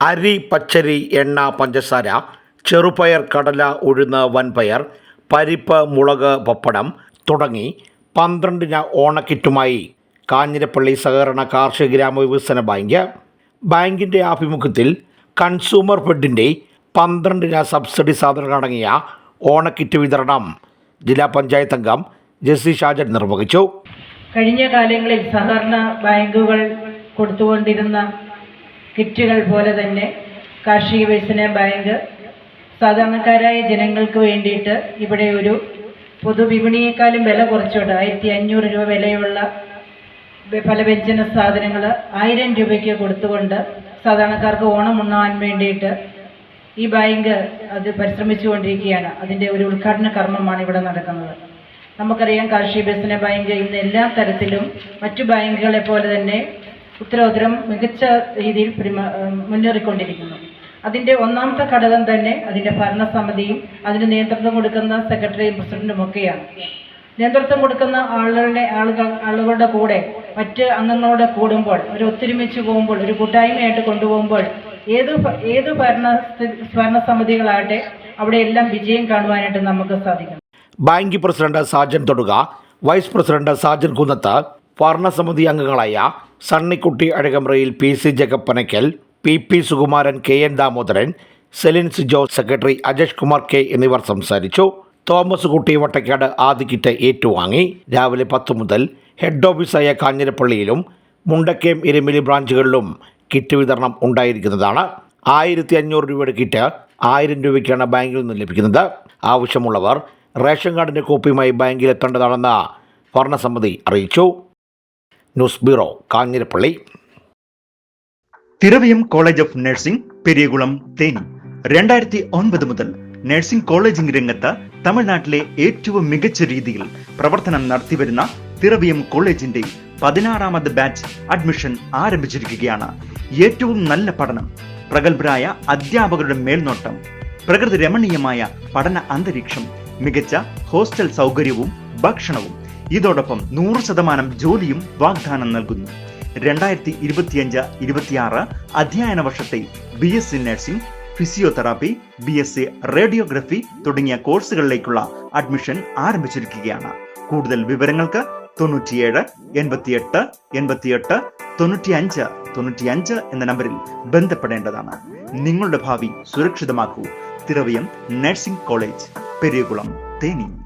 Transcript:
അരി പച്ചരി എണ്ണ പഞ്ചസാര ചെറുപയർ കടല ഉഴുന്ന് വൻപയർ പരിപ്പ് മുളക് പപ്പടം തുടങ്ങി പന്ത്രണ്ടിന് ഓണക്കിറ്റുമായി കാഞ്ഞിരപ്പള്ളി സഹകരണ കാർഷിക ഗ്രാമവികസന ബാങ്ക് ബാങ്കിന്റെ ആഭിമുഖ്യത്തിൽ കൺസ്യൂമർ ഫെഡിന്റെ പന്ത്രണ്ടിന് സബ്സിഡി സാധനങ്ങൾ സാധനങ്ങളടങ്ങിയ ഓണക്കിറ്റ് വിതരണം ജില്ലാ പഞ്ചായത്ത് അംഗം ജെസ്സി ഷാജൻ നിർവഹിച്ചു. കഴിഞ്ഞ കാലങ്ങളിൽ സഹകരണ ബാങ്കുകൾ കൊടുത്തുകൊണ്ടിരുന്ന കിറ്റുകൾ പോലെ തന്നെ കാർഷിക വികസന ബാങ്ക് സാധാരണക്കാരായ ജനങ്ങൾക്ക് വേണ്ടിയിട്ട് ഇവിടെ ഒരു പൊതുവിപണിയേക്കാളും വില കുറച്ചുകൊണ്ട് ആയിരത്തി അഞ്ഞൂറ് രൂപ വിലയുള്ള പല വ്യഞ്ജന സാധനങ്ങൾ ആയിരം രൂപയ്ക്ക് കൊടുത്തുകൊണ്ട് സാധാരണക്കാർക്ക് ഓണം ഉണ്ണാൻ വേണ്ടിയിട്ട് ഈ ബാങ്ക് അത് പരിശ്രമിച്ചു കൊണ്ടിരിക്കുകയാണ് അതിന്റെ ഒരു ഉദ്ഘാടന കർമ്മമാണ് ഇവിടെ നടക്കുന്നത്. നമുക്കറിയാം കാർഷിക വികസന ബാങ്ക് ഇന്ന് എല്ലാ തരത്തിലും മറ്റു ബാങ്കുകളെ പോലെ തന്നെ ഉത്തരോത്തരം മികച്ച രീതിയിൽ മുന്നേറിക്കൊണ്ടിരിക്കുന്നു. അതിന്റെ ഒന്നാമത്തെ ഘടകം തന്നെ അതിന്റെ ഭരണസമിതിയും അതിന് നേതൃത്വം കൊടുക്കുന്ന സെക്രട്ടറിയും പ്രസിഡന്റും ഒക്കെയാണ്. നേതൃത്വം കൊടുക്കുന്ന ആളുകളുടെ ആളുകൾ ആളുകളുടെ കൂടെ മറ്റ് അംഗങ്ങളോട് കൂടുമ്പോൾ ഒരു ഒത്തൊരുമിച്ച് പോകുമ്പോൾ ഒരു കൂട്ടായ്മയായിട്ട് കൊണ്ടുപോകുമ്പോൾ ഏത് ഏത് ഭരണ ഭരണസമിതികളാകട്ടെ അവിടെയെല്ലാം വിജയം കാണുവാനായിട്ട് നമുക്ക് സാധിക്കും. Bank president Sajan Thoduka vice president Sajan Kunnath ഭരണസമിതി അംഗങ്ങളായ Sunnykutty Azhakamrayil P C Jagappanakkal P P Sukumaran K N Damodaran Celins Jose secretary Ajesh Kumar K എന്നിവർ സംസാരിച്ചു. തോമസ് കുട്ടി വട്ടക്കാട് ആദ്യ ഏറ്റുവാങ്ങി. രാവിലെ പത്ത് മുതൽ ഹെഡ് ഓഫീസായ കാഞ്ഞിരപ്പള്ളിയിലും മുണ്ടക്കയം ഇരമിലി ബ്രാഞ്ചുകളിലും കിറ്റ് വിതരണം ഉണ്ടായിരിക്കുന്നതാണ്. ആയിരത്തി അഞ്ഞൂറ് രൂപയുടെ കിറ്റ് ആയിരം രൂപയ്ക്കാണ് ബാങ്കിൽ നിന്ന് ലഭിക്കുന്നത്. ആവശ്യമുള്ളവർ റേഷൻ കാർഡിന്റെ കോപ്പിയുമായി ബാങ്കിൽ എത്തേണ്ടതാണെന്ന് ഭരണസമിതി അറിയിച്ചു. News bureau Kanjirappally. Thiravayam college of nursing Periyakulam Theni. രണ്ടായിരത്തി ഒൻപത് മുതൽ നഴ്സിംഗ് കോളേജിംഗ് രംഗത്ത് തമിഴ്നാട്ടിലെ ഏറ്റവും മികച്ച രീതിയിൽ പ്രവർത്തനം നടത്തിവരുന്ന തിറവിയം കോളേജിന്റെ പതിനാറാമത് ബാച്ച് അഡ്മിഷൻ ആരംഭിച്ചിരിക്കുകയാണ്. ഏറ്റവും നല്ല പഠനം പ്രഗത്ഭരായ അധ്യാപകരുടെ മേൽനോട്ടം പ്രകൃതി രമണീയമായ പഠന അന്തരീക്ഷം മികച്ച ഹോസ്റ്റൽ സൗകര്യവും ഭക്ഷണവും ഇതോടൊപ്പം നൂറ് ശതമാനം ജോലിയും വാഗ്ദാനം നൽകുന്നു. രണ്ടായിരത്തി ഇരുപത്തിയഞ്ച് ഇരുപത്തിയാറ് അധ്യയന വർഷത്തെ B S C nursing physiotherapy B S C radiography തുടങ്ങിയ കോഴ്സുകളിലേക്കുള്ള അഡ്മിഷൻ ആരംഭിച്ചിരിക്കുകയാണ്. കൂടുതൽ വിവരങ്ങൾക്ക് തൊണ്ണൂറ്റിയേഴ് എൺപത്തിയെട്ട് എൺപത്തിയെട്ട് തൊണ്ണൂറ്റിയഞ്ച് തൊണ്ണൂറ്റിയഞ്ച് എന്ന നമ്പറിൽ ബന്ധപ്പെടേണ്ടതാണ്. നിങ്ങളുടെ ഭാവി സുരക്ഷിതമാക്കൂ. Thiravayam nursing college Periyakulam Theni.